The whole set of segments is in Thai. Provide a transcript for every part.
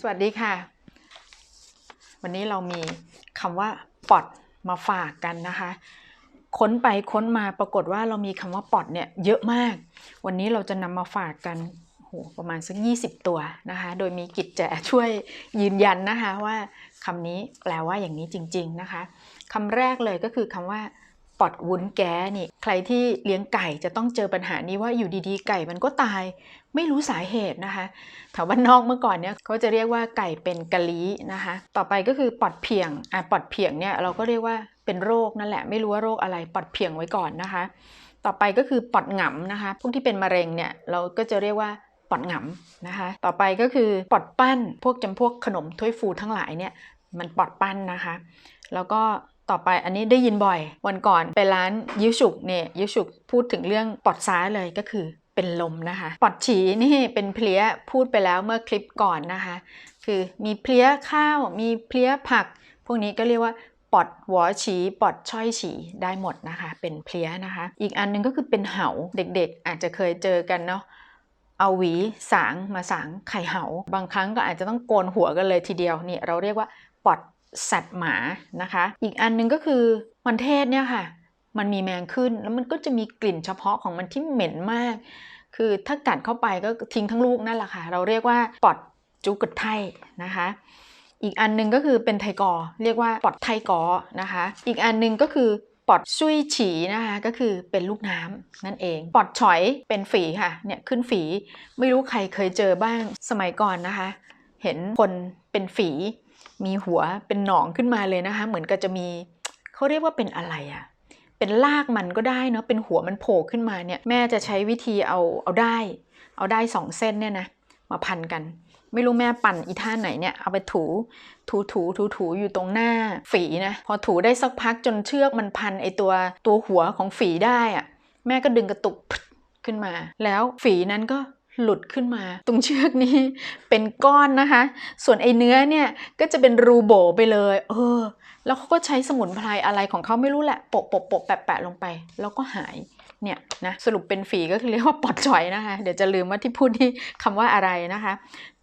สวัสดีค่ะ วันนี้เรามีคำว่าปอดมาฝากกันนะคะ ค้นไปค้นมาปรากฏว่าเรามีคำว่าปอดเนี่ยเยอะมาก วันนี้เราจะนำมาฝากกันโอ้โหประมาณสัก 20 ตัวนะคะ โดยมีกิจแจช่วยยืนยันนะคะว่าคำนี้แปลว่าอย่างนี้จริง ๆนะคะคำแรกเลยก็คือคำว่า ปอดวุ้นแก้นี่ ใครที่เลี้ยงไก่จะต้องเจอปัญหานี้ว่าอยู่ดีๆ ไก่มันก็ตาย ไม่รู้สาเหตุนะคะแถวบ้านนอกเมื่อก่อนเนี่ยเขาจะเรียกว่าไก่เป็นกะลีนะคะ ต่อไปก็คือปอดเพียงอะปอดเพียงเนี่ยเราก็เรียกว่าเป็นโรคนั่นแหละ ไม่รู้ว่าโรคอะไรปอดเพียงไว้ก่อนนะคะ ต่อไปก็คือปอดหงำนะคะ พวกที่เป็นมะเร็งเนี่ยเราก็จะเรียกว่าปอดหงำนะคะ ต่อไปก็คือปอดปั้น พวกจำพวกขนมถ้วยฟูทั้งหลายเนี่ยมันปอดปั้นนะคะ แล้วก็ ต่อไปอันนี้ได้ยินบ่อย วันก่อนไปร้านยิวฉุกเนี่ยยิวฉุกพูดถึงเรื่องปอดซ้ายเลยก็คือเป็นลมนะคะ ปอดฉีนี่เป็นเพลี้ยพูดไปแล้วเมื่อคลิปก่อนนะคะ คือมีเพลี้ยข้าวมีเพลี้ยผัก พวกนี้ก็เรียกว่าปอดหัวฉีปอดช่อยฉีได้หมดนะคะ เป็นเพลี้ยนะคะ อีกอันหนึงก็คือเป็นเหาเด็กๆ อาจจะเคยเจอกันเนาะเอาหวีสางมาสางไข่เหาบางครั้งก็อาจจะต้องโกนหัวกันเลยทีเดียวนี่เราเรียกว่าปอด สัตว์หมานะคะ อีกอันหนึงก็คือมันเทศเนี่ยค่ะ มันมีแมงขึ้นแล้วมันก็จะมีกลิ่นเฉพาะของมันที่เหม็นมาก คือถ้ากัดเข้าไปก็ทิ้งทั้งลูกนั่นแหละค่ะ เราเรียกว่าปอดจุกดไทนะคะ อีกอันหนึงก็คือเป็นไทกอ เรียกว่าปอดไทกอนะคะ อีกอันหนึงก็คือปอดซุยฉีนะคะก็คือเป็นลูกน้ำนั่นเองปอดฉอยเป็นฝีค่ะเนี่ยขึ้นฝีไม่รู้ใครเคยเจอบ้างสมัยก่อนนะคะ เห็นคนเป็นฝี มีหัวเป็นหนองขึ้นมาเลยนะคะ เหมือนกับจะมีเขาเรียกว่าเป็นอะไรอะเป็นลากมันก็ได้เนาะเป็นหัวมันโผล่ขึ้นมาเนี่ยแม่จะใช้วิธีเอาเอาได้ เอาได้สองเส้นเนี่ยนะมาพันกัน ไม่รู้แม่ปั่นอีท่าไหนเนี่ยเอาไปถูถูถูถูถูอยู่ตรงหน้าฝีนะพอถูได้สักพักจนเชือกมันพันไอตัวตัวหัวของฝีได้อะแม่ก็ดึงกระตุกขึ้นมา แล้วฝีนั้นก็ หลุดขึ้นมา ตรงเชือกนี้เป็นก้อนนะคะ ส่วนไอเนื้อเนี่ยก็จะเป็นรูโบไปเลย เออ แล้วเขาก็ใช้สมุนไพรอะไรของเขาไม่รู้แหละโปะโปะโปะแปะแปะลงไป แล้วก็หายเนี่ยนะสรุปเป็นฝีก็คือเรียกว่าปอดจอยนะคะ เดี๋ยวจะลืมว่าที่พูดที่คำว่าอะไรนะคะ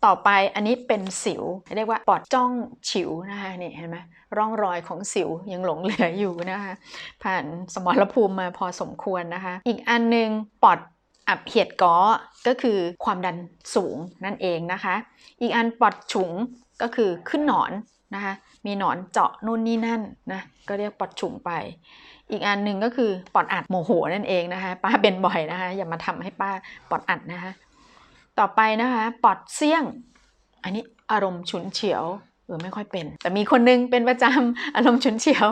ต่อไปอันนี้เป็นสิว เรียกว่าปอดจ้องฉิวนะคะนี่เห็นไหมร่องรอยของสิวยังหลงเหลืออยู่นะคะ ผ่านสมรภูมิมาพอสมควรนะคะ อีกอันหนึงปอด อับเหียดก้อก็คือความดันสูงนั่นเองนะคะ อีกอันปอดฉุงก็คือขึ้นหนอนนะคะมีหนอนเจาะนู่นนี่นั่นนะก็เรียกปอดฉุงไป อีกอันหนึ่งก็คือปอดอัดโมโหนั่นเองนะคะป้าเป็นบ่อยนะคะอย่ามาทำให้ป้าปอดอัดนะคะต่อไปนะคะปอดเสี่ยง อันนี้อารมณ์ฉุนเฉียวเออไม่ค่อยเป็น แต่มีคนนึงเป็นประจำอารมณ์ฉุนเฉียว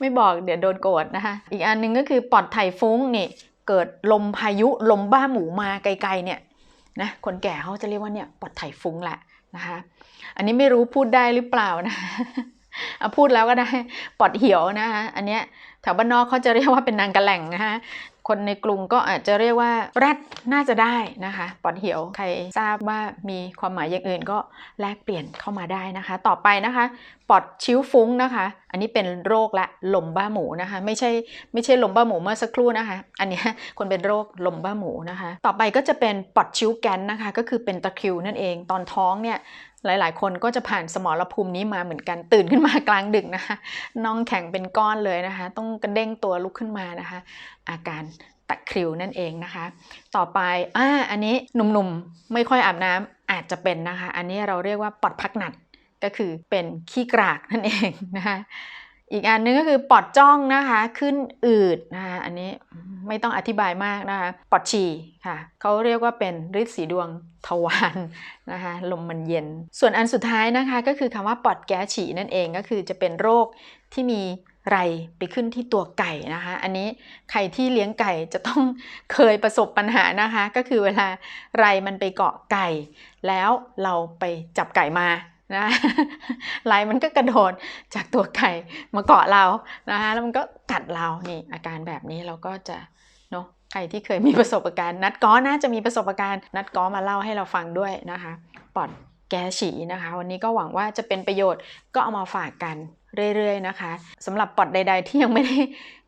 ไม่บอกเดี๋ยวโดนโกรธนะคะ อีกอันหนึงก็คือปอดไถ่ฟุ้งนี่ เกิดลมพายุลมบ้าหมูมาไกลๆเนี่ยนะคนแก่เขาจะเรียกว่าเนี่ยปอดไถ่ฟุ้งแหละนะคะอันนี้ไม่รู้พูดได้หรือเปล่านะเอาพูดแล้วก็ได้ปอดเหี่ยวนะคะอันเนี้ยแถวบ้านนอกเขาจะเรียกว่าเป็นนางกระแหล่งนะคะ คนในกรุงก็อาจจะเรียกว่าแรดน่าจะได้นะคะปอดเหี่ยวใครทราบว่ามีความหมายอย่างอื่นก็แลกเปลี่ยนเข้ามาได้นะคะ ต่อไปนะคะปอดชิ้วฟุ้งนะคะ อันนี้เป็นโรคละลมบ้าหมูนะคะ ไม่ใช่ไม่ใช่ลมบ้าหมูเมื่อสักครู่นะคะ อันนี้คนเป็นโรคลมบ้าหมูนะคะ ต่อไปก็จะเป็นปอดชิ้วแกนนะคะ ก็คือเป็นตะคริวนั่นเองตอนท้องเนี่ย หลายๆ คนก็จะผ่านสมรภูมินี้มาเหมือนกันตื่นขึ้นมากลางดึกนะคะน้องแข็งเป็นก้อนเลยนะคะ ต้องกระเด้งตัวลุกขึ้นมานะคะ อาการตะคริวนั่นเองนะคะ ต่อไปอ่าอันนี้หนุ่มๆไม่ค่อยอาบน้ำอาจจะเป็นนะคะ อันนี้เราเรียกว่าปอดพักหนัดก็คือเป็นขี้กรากนั่นเองนะคะ อีกอันนึงก็คือปอดจ้องนะคะ ขึ้นอืดนะคะอันนี้ไม่ต้องอธิบายมากนะคะ ปอดฉี่ค่ะเขาเรียกว่าเป็นฤทธิ์สีดวงทวารนะคะลมมันเย็น ส่วนอันสุดท้ายนะคะ ก็คือคำว่าปอดแก้ฉี่นั่นเองก็คือจะเป็นโรคที่มีไรไปขึ้นที่ตัวไก่นะคะ อันนี้ใครที่เลี้ยงไก่จะต้องเคยประสบปัญหานะคะ ก็คือเวลาไรมันไปเกาะไก่ แล้วเราไปจับไก่มา นะไรมันก็กระโดดจากตัวไก่มาเกาะเรานะคะแล้วมันก็กัดเรานี่อาการแบบนี้เราก็จะเนาะใครที่เคยมีประสบการณ์ นัดก้อน่าจะมีประสบการณ์ นัดก้อมาเล่าให้เราฟังด้วยนะคะปอดแกฉีนะคะ วันนี้ก็หวังว่าจะเป็นประโยชน์ก็เอามาฝากกันเรื่อยๆนะคะสำหรับปอดใด ๆ ที่ยังไม่ได้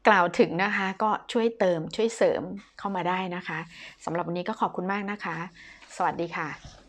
กล่าวถึงนะคะ ก็ช่วยเติมช่วยเสริมเข้ามาได้นะคะสำหรับวันนี้ก็ขอบคุณมากนะคะ สวัสดีค่ะ